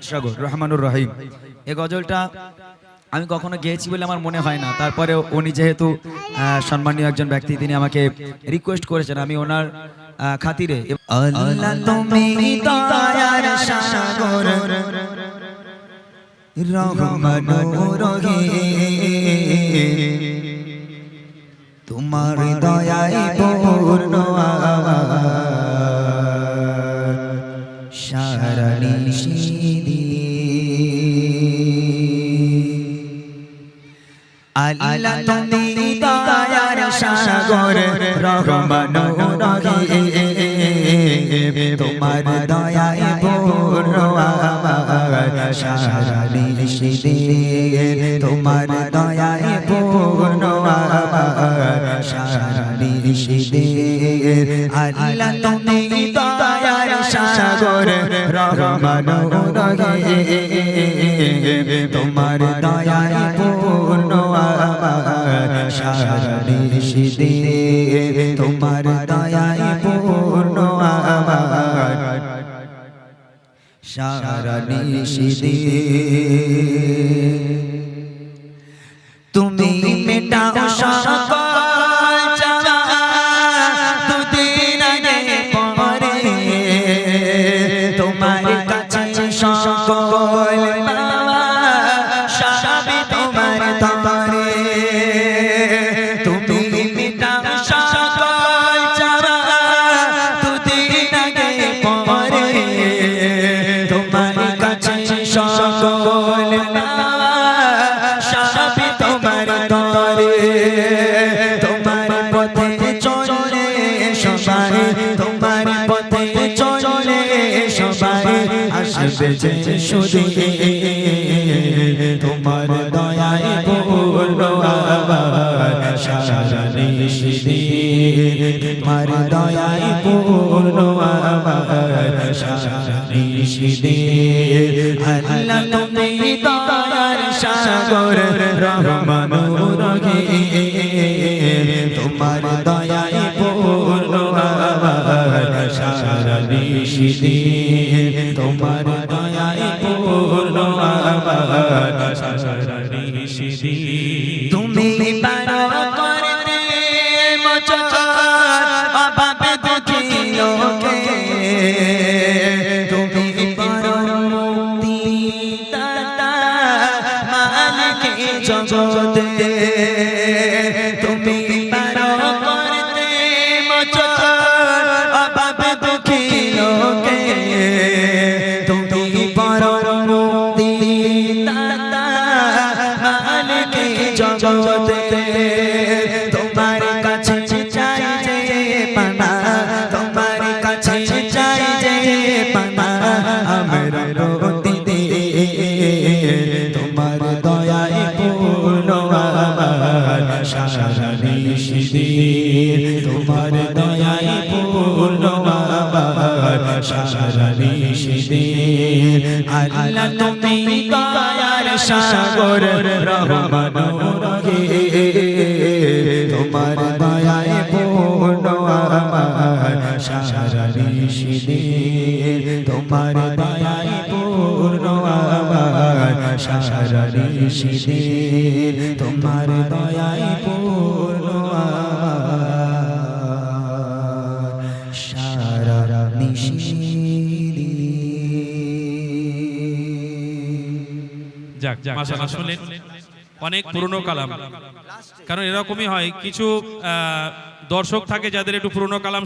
সাগর রহমানুর রহিম। এই গজলটা আমি কখনো গেয়েছি বলে আমার মনে হয় না। তারপরে উনি যেহেতু সম্মানীয় একজন ব্যক্তি, তিনি আমাকে রিকোয়েস্ট করেছেন আমি ওনার খাতিরে। তোমার দয়ায় আল্লাহ তুমি দয়ার সাগর, রহমান রহিম তোমার দয়ায় পূর্ণ আমার সারণী সিদি তোমার দয়ায় পূর্ণ আমার সারণী সিদি আল্লাহ তুমি দয়ার সাগর, রহমান রহিম তোমার দয়ায় পূর্ণ আমার সারণী সিদি তোমার দয়াই পূর্ণ আমার। সারা তুমি তোমার তরে তোমার পথে চলে সবাই, তোমার পথে চলে সবাই আসবে যে শুধু তোমার দয়ায় পূর্ণ আবার সারা নিশিদি। তোমার দয়ায় পূর্ণ আবার সারা নিশিদি। দয়ার সাগর রহমানুর তোমার দয়াই পূর্ণ সারা নিশিদি তোমার দয়ায় পূর্ণ জগতে। তোমার দয়ায় পূর্ণ আমার সারা নিশিদি আল্লাহ তুমি দয়ার সাগর রহমান তোমার দয়ায় পূর্ণ আমার সারা নিশিদি তোমার দয়ায় পূর্ণ আমার সারা নিশিদি তোমার দয়ায় পূর্ণ যাক মাশাআল্লাহ শুনলেন অনেক পুরনো কালাম। কারণ এরকমই হয় কিছু আহ, দর্শক থাকে যাদের একটু পুরনো কালাম